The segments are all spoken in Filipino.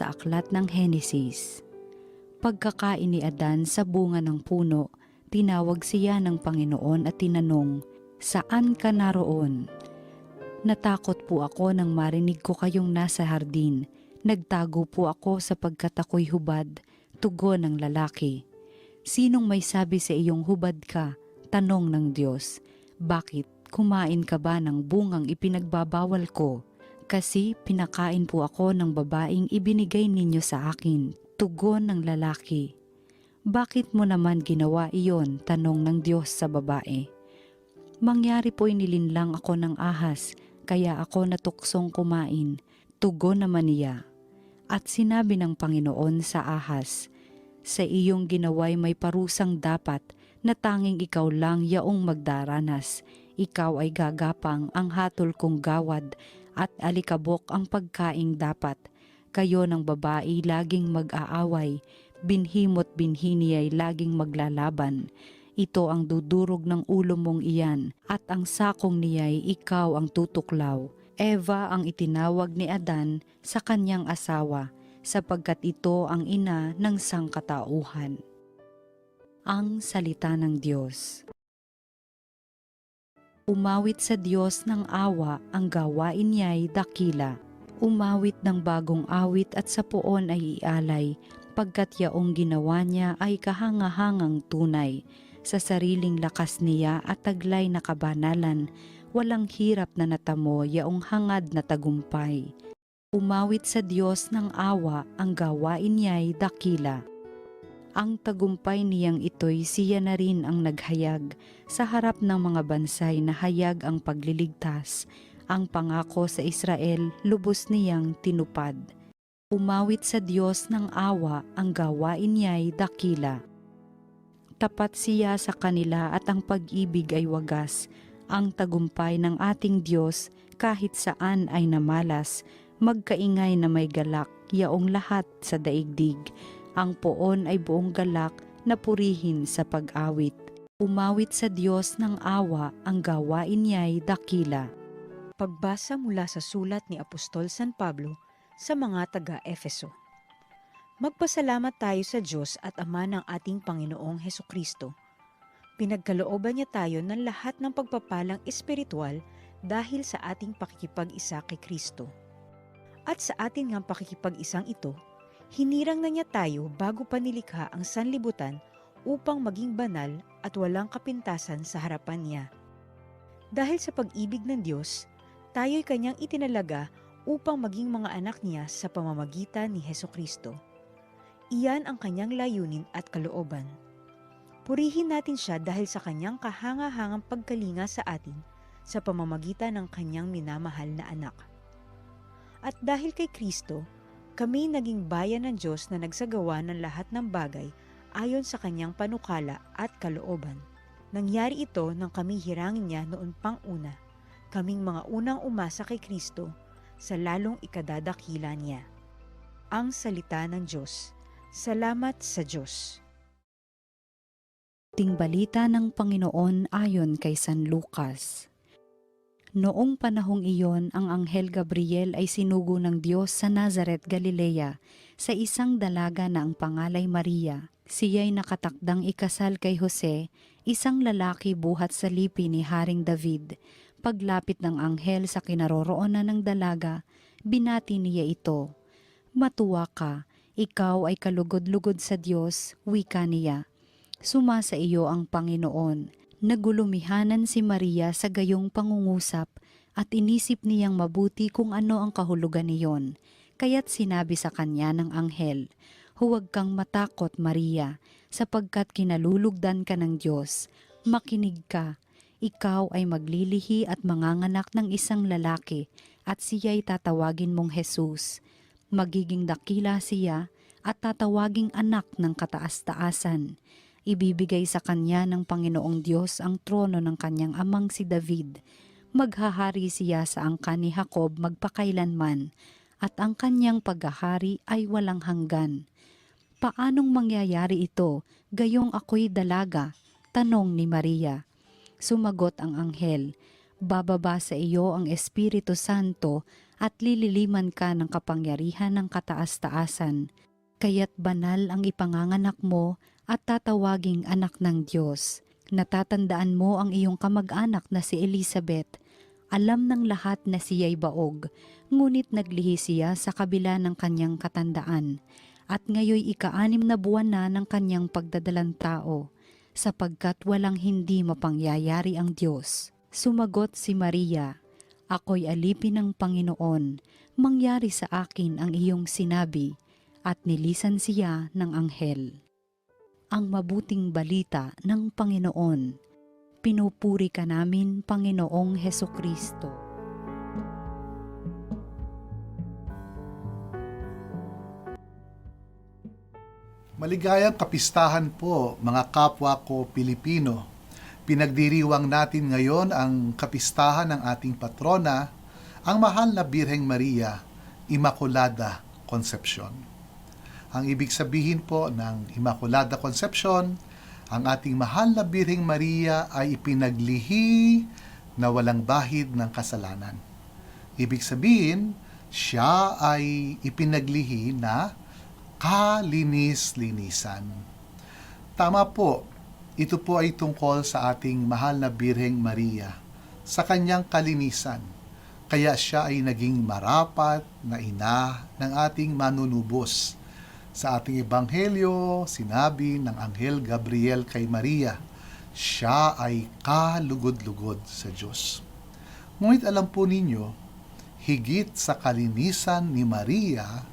sa aklat ng Henesis. Pagkakain ni Adan sa bunga ng puno, tinawag siya ng Panginoon at tinanong, Saan ka naroon? Natakot po ako nang marinig ko kayong nasa hardin. Nagtago po ako sapagkat ako'y hubad, tugon ng lalaki. Sinong may sabi sa iyong hubad ka? Tanong ng Diyos. Bakit kumain ka ba ng bungang ipinagbabawal ko? Kasi pinakain po ako ng babaeng ibinigay ninyo sa akin. Tugon ng lalaki. Bakit mo naman ginawa iyon? Tanong ng Diyos sa babae. Mangyari po'y nilinlang ako ng ahas, kaya ako natuksong kumain. Tugon naman niya. At sinabi ng Panginoon sa ahas, Sa iyong ginaway may parusang dapat na tanging ikaw lang yaong magdaranas. Ikaw ay gagapang ang hatol kong gawad at alikabok ang pagkaing dapat. Kayo ng babae laging mag-aaway, binhimot binhi niya'y laging maglalaban. Ito ang dudurog ng ulo mong iyan at ang sakong niya'y ikaw ang tutuklaw. Eva ang itinawag ni Adan sa kanyang asawa sapagkat ito ang ina ng sangkatauhan. Ang Salita ng Diyos Umawit sa Diyos ng awa ang gawain niya'y dakila. Umawit ng bagong awit at sa poon ay ialay, pagkat yaong ginawa niya ay kahangahangang tunay. Sa sariling lakas niya at taglay na kabanalan, walang hirap na natamo yaong hangad na tagumpay. Umawit sa Diyos ng awa ang gawain niya'y dakila. Ang tagumpay niyang ito'y siya na rin ang naghayag sa harap ng mga bansay na hayag ang pagliligtas. Ang pangako sa Israel lubos niyang tinupad. Umawit sa Diyos ng awa ang gawain niya'y dakila. Tapat siya sa kanila at ang pag-ibig ay wagas. Ang tagumpay ng ating Diyos kahit saan ay namalas, magkaingay na may galak, yaong lahat sa daigdig. Ang poon ay buong galak na purihin sa pag-awit. Umawit sa Diyos ng awa ang gawain niya'y dakila. Pagbasa mula sa sulat ni Apostol San Pablo sa mga taga-Efeso. Magpasalamat tayo sa Diyos at Ama ng ating Panginoong Heso Kristo. Pinagkalooban niya tayo ng lahat ng pagpapalang espiritual dahil sa ating pakikipag-isa kay Kristo. At sa ating ngang pakikipag-isang ito, hinirang na niya tayo bago pa nilikha ang sanlibutan upang maging banal at walang kapintasan sa harapan niya. Dahil sa pag-ibig ng Diyos, tayo'y kanyang itinalaga upang maging mga anak niya sa pamamagitan ni Heso Kristo. Iyan ang kanyang layunin at kalooban. Purihin natin siya dahil sa kanyang kahangahangang pagkalinga sa atin sa pamamagitan ng kanyang minamahal na anak. At dahil kay Kristo, kami naging bayan ng Diyos na nagsagawa ng lahat ng bagay ayon sa kanyang panukala at kalooban. Nangyari ito nang kami hirangin niya noon pang una, kaming mga unang umasa kay Kristo sa lalong ikadadakila niya. Ang Salita ng Diyos. Salamat sa Diyos. Ting balita ng Panginoon ayon kay San Lucas. Noong panahong iyon, ang Anghel Gabriel ay sinugo ng Diyos sa Nazareth, Galilea, sa isang dalaga na ang pangalay Maria. Siya'y nakatakdang ikasal kay Jose, isang lalaki buhat sa lipi ni Haring David. Paglapit ng anghel sa kinaroroonan ng dalaga, binati niya ito. Matuwa ka, ikaw ay kalugod-lugod sa Diyos, wika niya. Suma sa iyo ang Panginoon. Nagulumihanan si Maria sa gayong pangungusap at inisip niyang mabuti kung ano ang kahulugan niyon. Kaya't sinabi sa kanya ng anghel, Huwag kang matakot, Maria, sapagkat kinalulugdan ka ng Diyos. Makinig ka, ikaw ay maglilihi at manganganak ng isang lalaki at siya'y tatawagin mong Jesus. Magiging dakila siya at tatawaging anak ng kataas-taasan ibibigay sa kanya ng Panginoong Diyos ang trono ng kanyang amang si David. Maghahari siya sa angkan ni Jacob magpakailanman, at ang kanyang paghahari ay walang hanggan. Paanong mangyayari ito, gayong ako'y dalaga? Tanong ni Maria. Sumagot ang anghel, Bababa sa iyo ang Espiritu Santo at lililiman ka ng kapangyarihan ng kataas-taasan. Kaya't banal ang ipanganganak mo at tatawaging anak ng Diyos. Natatandaan mo ang iyong kamag-anak na si Elizabeth. Alam ng lahat na siya'y baog, ngunit naglihi siya sa kabila ng kanyang katandaan. At ngayoy ika-anim na buwan na ng kanyang pagdadalang tao, sapagkat walang hindi mapangyayari ang Diyos. Sumagot si Maria, Ako'y alipin ng Panginoon, mangyari sa akin ang iyong sinabi, at nilisan siya ng anghel. Ang mabuting balita ng Panginoon. Pinupuri ka namin, Panginoong Heso Kristo. Maligayang kapistahan po mga kapwa ko Pilipino. Pinagdiriwang natin ngayon ang kapistahan ng ating patrona, ang mahal na Birheng Maria, Immaculada Concepcion. Ang ibig sabihin po ng Immaculada Concepcion, ang ating mahal na Birheng Maria ay ipinaglihi na walang bahid ng kasalanan. Ibig sabihin, siya ay ipinaglihi na kalinis-linisan. Tama po, ito po ay tungkol sa ating mahal na Birheng Maria, sa kanyang kalinisan. Kaya siya ay naging marapat na ina ng ating manunubos. Sa ating ebanghelyo, sinabi ng Anghel Gabriel kay Maria, siya ay kalugod-lugod sa Diyos. Ngunit alam po ninyo, higit sa kalinisan ni Maria,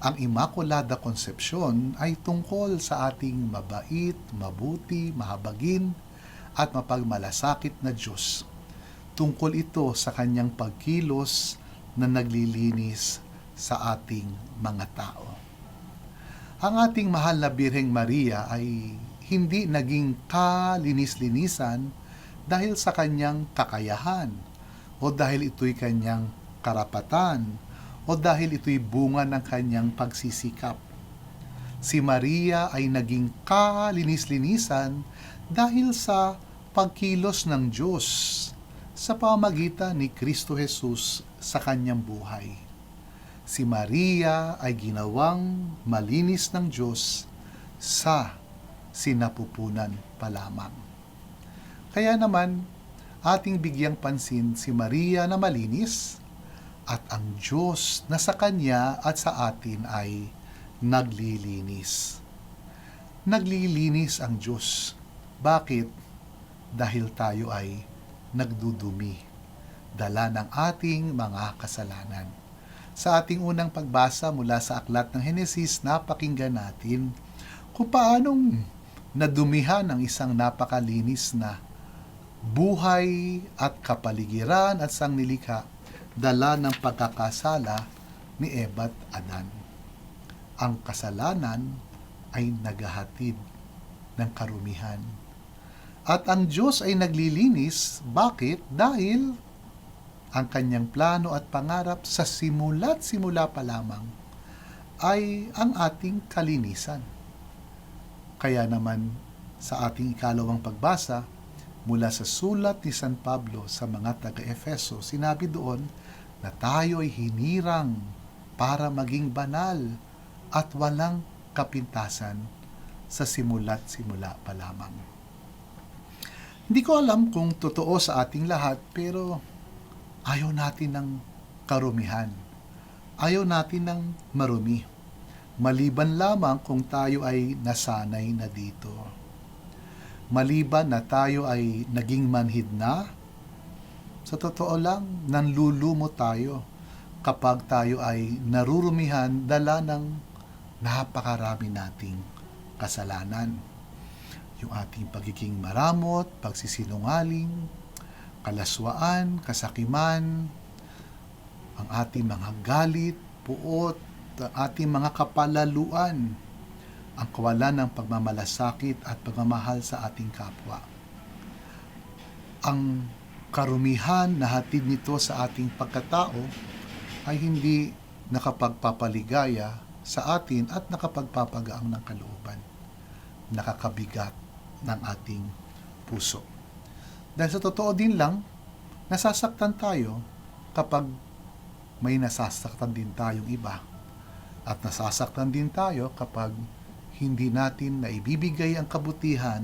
ang Immaculada Concepcion ay tungkol sa ating mabait, mabuti, mahabagin at mapagmalasakit na Diyos. Tungkol ito sa kanyang pagkilos na naglilinis sa ating mga tao. Ang ating mahal na Birheng Maria ay hindi naging kalinis-linisan dahil sa kanyang kakayahan o dahil ito'y kanyang karapatan o dahil ito'y bunga ng kanyang pagsisikap. Si Maria ay naging kalinis-linisan dahil sa pagkilos ng Diyos sa pamagitan ni Kristo Jesus sa kanyang buhay. Si Maria ay ginawang malinis ng Diyos sa sinapupunan pa lamang. Kaya naman, ating bigyang pansin si Maria na malinis at ang Diyos na sa Kanya at sa atin ay naglilinis. Naglilinis ang Diyos. Bakit? Dahil tayo ay nagdudumi, dala ng ating mga kasalanan. Sa ating unang pagbasa mula sa aklat ng Henesis, napakinggan natin kung paanong nadumihan ang isang napakalinis na buhay at kapaligiran at sangnilikha dala ng pagkakasala ni Eva at Adan. Ang kasalanan ay naghahatid ng karumihan. At ang Diyos ay naglilinis. Bakit? Dahil ang kanyang plano at pangarap sa simula't simula pa lamang ay ang ating kalinisan. Kaya naman sa ating ikalawang pagbasa, mula sa sulat ni San Pablo sa mga taga-Efeso, sinabi doon na tayo ay hinirang para maging banal at walang kapintasan sa simula't simula pa lamang. Hindi ko alam kung totoo sa ating lahat pero ayaw natin ng karumihan. Ayaw natin ng marumi. Maliban lamang kung tayo ay nasanay na dito. Maliban na tayo ay naging manhid na, sa totoo lang, nanlulumo tayo kapag tayo ay narurumihan dala ng napakarami nating kasalanan. Yung ating pagiging maramot, pagsisinungaling, kalaswaan, kasakiman, ang ating mga galit, puot, ang ating mga kapalaluan, ang kawalan ng pagmamalasakit at pagmamahal sa ating kapwa. Ang karumihan na hatid nito sa ating pagkatao ay hindi nakapagpapaligaya sa atin at nakapagpapagaang ng kalooban. Nakakabigat ng ating puso. Dahil sa totoo din lang, nasasaktan tayo kapag may nasasaktan din tayong iba. At nasasaktan din tayo kapag hindi natin naibibigay ang kabutihan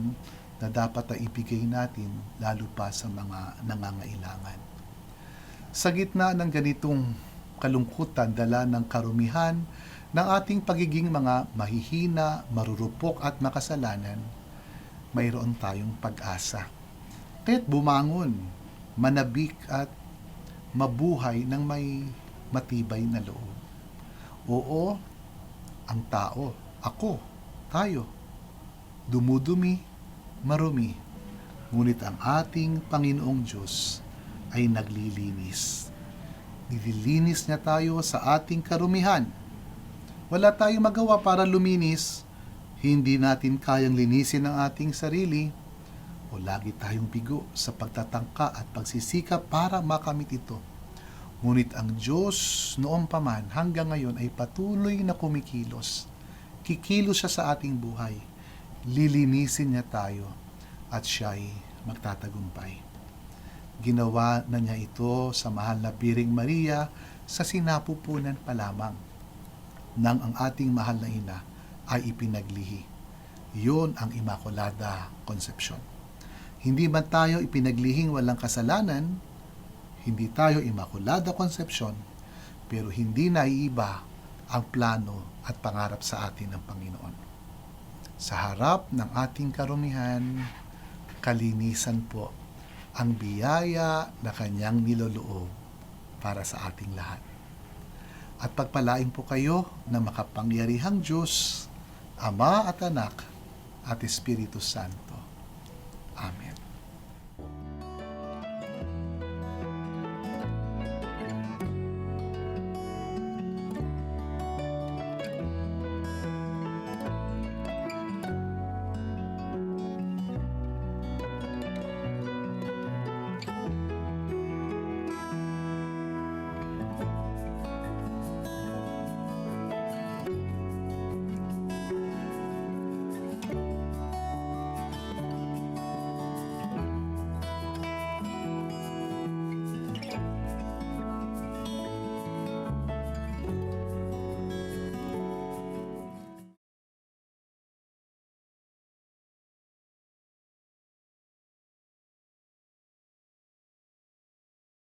na dapat na ibigay natin lalo pa sa mga nangangailangan. Sa gitna ng ganitong kalungkutan dala ng karumihan ng ating pagiging mga mahihina, marurupok at makasalanan, mayroon tayong pag-asa. Kaya't bumangon, manabik at mabuhay ng may matibay na loob. Oo, ang tao, ako, tayo, dumudumi, marumi, ngunit ang ating Panginoong Diyos ay naglilinis. Nililinis niya tayo sa ating karumihan. Wala tayong magawa para luminis. Hindi natin kayang linisin ang ating sarili o lagi tayong bigo sa pagtatangka at pagsisikap para makamit ito. Ngunit ang Diyos noong paman hanggang ngayon ay patuloy na kumikilos. Kikilos siya sa ating buhay. Lilinisin niya tayo at siya ay magtatagumpay. Ginawa na niya ito sa mahal na Biring Maria sa sinapupunan pa lamang nang ang ating mahal na ina ay ipinaglihi. Yun ang Immaculada Concepcion. Hindi man tayo ipinaglihing walang kasalanan, hindi tayo Immaculada Concepcion, pero hindi naiiba ang plano at pangarap sa atin ng Panginoon. Sa harap ng ating karumihan, kalinisan po ang biyaya na kanyang niloloob para sa ating lahat. At pagpalain po kayo na makapangyarihang Diyos, Ama at Anak at Espiritu Santo. Amen.